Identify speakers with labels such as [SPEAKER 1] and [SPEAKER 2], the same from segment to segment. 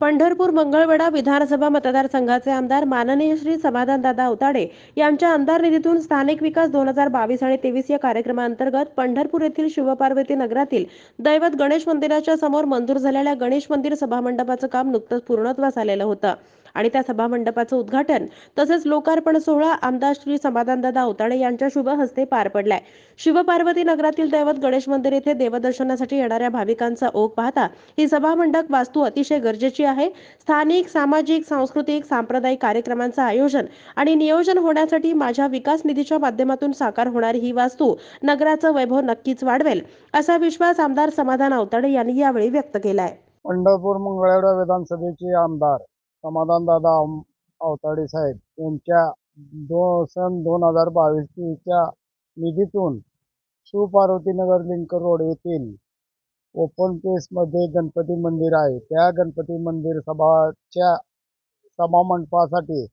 [SPEAKER 1] पंढरपूर मंगळवेढा विधानसभा मतदारसंघाचे आमदार माननीय श्री समाधानदादा उताडे यांच्या आमदार निधीतून स्थानिक विकास दोन हजार बावीस आणि तेवीस या कार्यक्रमाअंतर्गत पंढरपूर येथील शिवपार्वती नगरातील दैवत गणेश मंदिराच्या समोर मंजूर झालेल्या गणेश मंदिर सभामंडपाचं काम नुकतंच पूर्णत्वास आलेलं होतं. आणि त्या सभामंडपाचं उद्घाटन. तसेच लोकार्पण सोहळा आमदार श्री समाधानदादा अवताडे यांच्या शुभ हस्ते पार पडलाय. शिवपार्वती नगरातील दैवत गणेश मंदिर येथे देवदर्शनासाठी येणाऱ्या भाविकांचा ओघ पाहता ही सभामंडप वास्तू अतिशय गरजेची आहे. स्थानिक सामाजिक सांस्कृतिक सांप्रदायिक कार्यक्रमांचं आयोजन आणि नियोजन होण्यासाठी माझ्या विकास निधीच्या माध्यमातून साकार होणारी ही वास्तू नगराचं वैभव नक्कीच वाढवेल असा विश्वास आमदार समाधान अवताडे यांनी यावेळी व्यक्त केलाय.
[SPEAKER 2] पंढरपूर मंगळवेढा विधानसभेचे आमदार समाधानदादा दादा अवताडे साहेब यांच्या दो सन दोन हजार बावीसच्या निधीतून शिवपार्वतीनगर लिंक रोड येथील ओपन पेसमध्ये गणपती मंदिर आहे. त्या गणपती मंदिर सभाच्या सभामंडपासाठी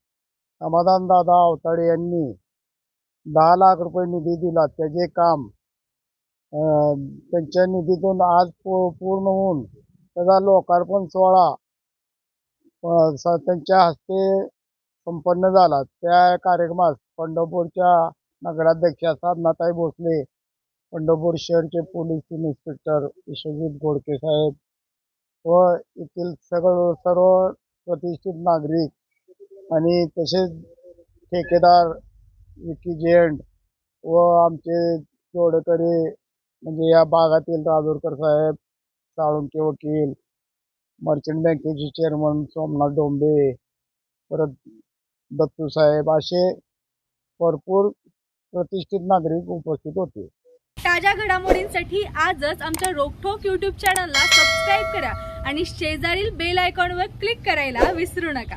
[SPEAKER 2] समाधानदादा अवताडे यांनी दहा लाख रुपये निधी दिला. त्याचे काम त्यांच्या निधीतून आज पूर्ण होऊन त्याचा लोकार्पण सोहळा त्यांच्या हस्ते संपन्न झाला. त्या कार्यक्रमास पंढरपूरच्या नगराध्यक्षा साधनाताई भोसले पंढरपूर शहरचे पोलीस इन्स्पेक्टर विश्वजित गोडके साहेब व येथील सगळं सर्व प्रतिष्ठित नागरिक आणि तसेच ठेकेदार विकी जेंट व आमचे जोडकरी म्हणजे या भागातील राजूरकर साहेब साळुंके वकील मर्चंट बँकेचे चेअरमन सोमनाथ डोंबे परत दत्तू साहेब असे भरपूर प्रतिष्ठित नागरिक उपस्थित होते.
[SPEAKER 3] ताज्या घडामोडींसाठी आजच आमच्या रोखोक युट्यूब चॅनलला सबस्क्राईब करा आणि शेजारील बेल आयकॉनवर क्लिक करायला विसरू नका.